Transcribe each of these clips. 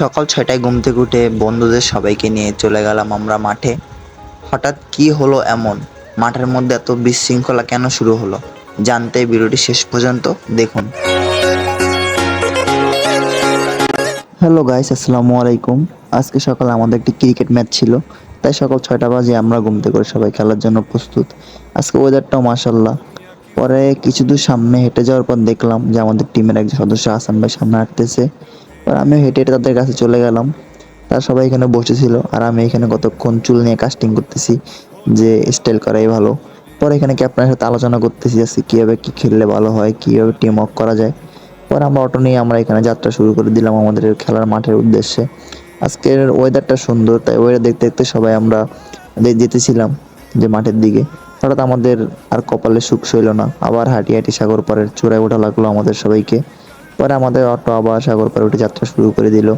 সকাল ছয়টায় ঘুম থেকে উঠে বন্ধুদের সবাইকে নিয়ে চলে গেলাম আমরা মাঠে। হঠাৎ কি হলো এমন? মাঠের মধ্যে এত বিশৃঙ্খলা কেন শুরু হলো? জানতে ভিডিওটি শেষ পর্যন্ত দেখুন। হ্যালো গাইস আসসালামু আলাইকুম। আজকে সকালে আমাদের একটি ক্রিকেট ম্যাচ ছিল। তাই সকাল ছয়টা বাজে আমরা ঘুম থেকে সবাই খেলার জন্য প্রস্তুত। আজকে ওয়েদারটাও মাসাল্লাহ পরে কিছু দূর সামনে হেঁটে যাওয়ার পর দেখলাম যে আমাদের টিমের একজন সদস্য হাসান ভাই সামনে হাঁটতেছে। পরে আমি হেঁটে হেঁটে তাদের কাছে চলে গেলাম। তারা সবাই এখানে বসেছিল আর আমি এখানে কতক্ষণ চুল নিয়ে কাস্টিং করতেছি যে স্টাইল করাই ভালো। পরে এখানে ক্যাপ্টেনের সাথে আলোচনা করতেছি যে কীভাবে কী খেললে ভালো হয়, কীভাবে টিম ওয়ার্ক করা যায়। পরে আমরা অটো নিয়ে আমরা এখানে যাত্রা শুরু করে দিলাম আমাদের খেলার মাঠের উদ্দেশ্যে। আজকের ওয়েদারটা সুন্দর, তাই ওয়েদার দেখতে দেখতে সবাই আমরা যেতেছিলাম যে মাঠের দিকে। হঠাৎ আমাদের আর কপালে সুখ সইল না। আবার হাঁটি হাঁটি সাগর পাড়ের চূড়ায় ওঠা লাগল আমাদের সবাইকে। পরে আমাদের অটো আবার সাগর পাড়ে উঠে যাত্রা শুরু করে দিল।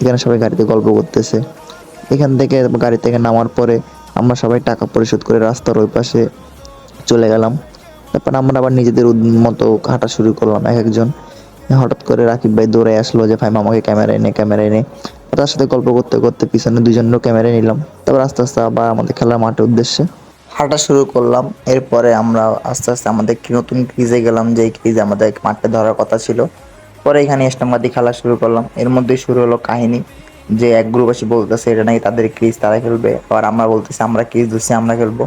এখানে সবাই গাড়িতে গল্প করতেছে। এখান থেকে গাড়ি থেকে নামার পরে আমরা সবাই টাকা পরিশোধ করে রাস্তার ওই পাশে চলে গেলাম। তারপর আমরা আবার নিজেদের মতো হাঁটা শুরু করলাম এক একজন। হঠাৎ করে রাকিব ভাই দৌড়ে আসলো যে, ভাই, মামাকে ক্যামেরা এনে ক্যামেরা এনে। তার সাথে গল্প করতে করতে পিছনে দুজনেরও ক্যামেরা নিলাম। তারপর আস্তে আস্তে আবার আমাদের খেলার মাঠের উদ্দেশ্যে হাঁটা শুরু করলাম। এরপরে আমরা আস্তে আস্তে আমাদের নতুন ক্রিজে গেলাম যে ক্রিজ আমাদের মাঠে ধরার কথা ছিল। পরে এখানে ইসলামাবাদী খেলা শুরু করলাম। এর মধ্যে শুরু হলো কাহিনী যে এক গ্রুপ আসি বলতেছে, এটা নাকি তাদের ক্রিজ, তারা খেলবে? আবার আমরা বলতেছি, আমরা ক্রিজ ধরছি, আমরা খেলব।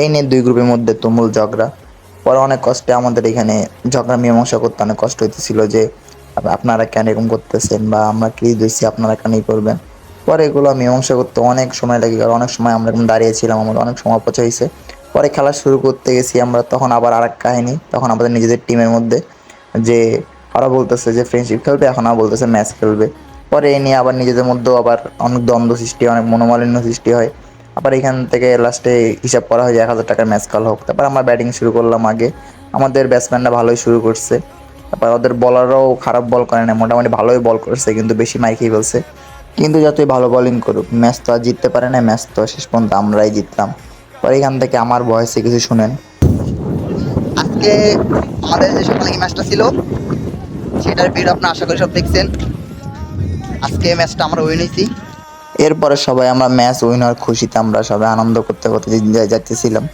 এই নিয়ে দুই গ্রুপের মধ্যে তুমুল ঝগড়া। পরে অনেক কষ্টে আমাদের এখানে ঝগড়া, মীমাংসা করতে অনেক কষ্ট হইতেছিল যে, আপনারা কেন এরকম করতেছেন বা আমরা ক্রিজ ধরছি, আপনারা কেন এই করবেন? পরে এগুলো মীমাংসা করতে অনেক সময় লাগে আর অনেক সময় আমরা এরকম দাঁড়িয়েছিলাম আমাদের অনেক সময় অপচয় হয়েছে পরে খেলা শুরু করতে গেছি আমরা, তখন আবার আরেক কাহিনী, তখন আমাদের নিজেদের টিমের মধ্যে যে ওরা বলতেছে যে ফ্রেন্ডশিপ খেলবে, এখন আবার বলতেছে ম্যাচ খেলবে। পরে এ নিয়ে আবার নিজেদের মধ্যেও আবার অনেক দ্বন্দ্ব সৃষ্টি হয়, অনেক মনোমালিন্য সৃষ্টি হয়। আবার এখান থেকে লাস্টে হিসাব করা হয় যে এক হাজার টাকার ম্যাচ খেলা হোক। তারপর আমরা ব্যাটিং শুরু করলাম আগে। আমাদের ব্যাটসম্যানরা ভালোই শুরু করছে। তারপর ওদের বলাররাও খারাপ বল করে না মোটামুটি ভালোই বল করছে, কিন্তু বেশি মার খেয়ে ফেলছে কিন্তু যতই ভালো বলিং করুক ম্যাচ তো আর জিততে পারে না ম্যাচ তো শেষ পর্যন্ত আমরাই জিতলাম পরে এখান থেকে আমার ভয়েসে কিছু শুনেন। আজকে আমাদের যে সকালে ম্যাচটা ছিল? সেটার ভিডিও আপনারা আশা করি সব দেখছেন। আজকে ম্যাচটা আমরা উইন হয়েছি। এরপরে সবাই আমরা ম্যাচ উইন হওয়ার খুশিতে আমরা সবাই আনন্দ করতে করতে যা- যাচ্তেছিলাম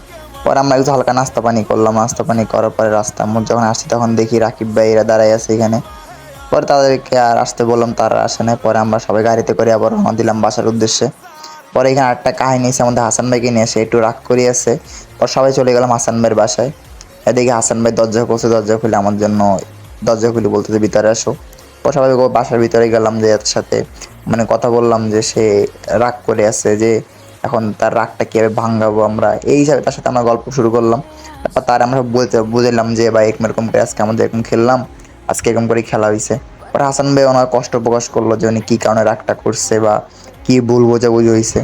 পরে আমরা একটু হালকা নাস্তা পানি করলাম। নাস্তা পানি করার পরে রাস্তা মধ্যে যখন আসছি তখন দেখি রাকিব ভাই এরা দাঁড়াই আছে এখানে। পরে তাদেরকে আর আসতে বললাম, তারা আসে না পরে আমরা সবাই গাড়িতে করে আবার রওনা দিলাম বাসার উদ্দেশ্যে। পরে এখানে একটা কাহিনী এসে আমাদের হাসান ভাইকে নিয়ে এসে একটু রাগ করে আছে পর সবাই চলে গেলাম হাসান ভাইয়ের বাসায়। এদিকে হাসান ভাই দরজা খুলছে, দরজা খুলে আমার জন্য দরজা খুলে বলতেছে ভিতরে আসো। পর বাসার ভিতরে গেলাম যে, এর সাথে মানে কথা বললাম যে, সে রাগ করে আছে যে, এখন তার রাগটা কীভাবে ভাঙাবো আমরা? এই হিসাবে তার সাথে আমরা গল্প শুরু করলাম। তারপর তার আমরা বলতে বুঝলাম যে, ভাই, এরকম এরকম করে আজকে আমাদের এরকম খেললাম, আজকে এরকম করে খেলা হয়েছে পরে হাসান ভাই ওনার কষ্ট প্রকাশ করল যে, উনি কী কারণে রাগটা করছে বা কী ভুল বোঝাবুঝি হয়েছে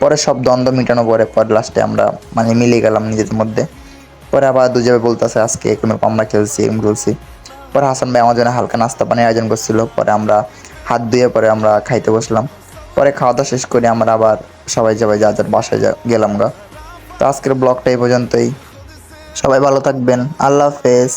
পরে সব দ্বন্দ্ব মেটানো পরে পরে লাস্টে আমরা মানে মিলে গেলাম নিজেদের মধ্যে। পরে আবার দুজাবে বলতেছে, আজকে এরকম আমরা খেলছি, এরকম খেলছি। পরে হাসান ভাই আমার জন্য হালকা নাস্তা পানির আয়োজন করছিল, পরে আমরা হাত ধুয়ে পরে আমরা খাইতে বসলাম। পরে খাওয়া দাওয়া শেষ করে আমরা আবার সবাই সবাই যা যার বাসায় গেলাম গা তো আজকের ব্লগটা এই পর্যন্তই। সবাই ভালো থাকবেন। আল্লাহ হাফেজ।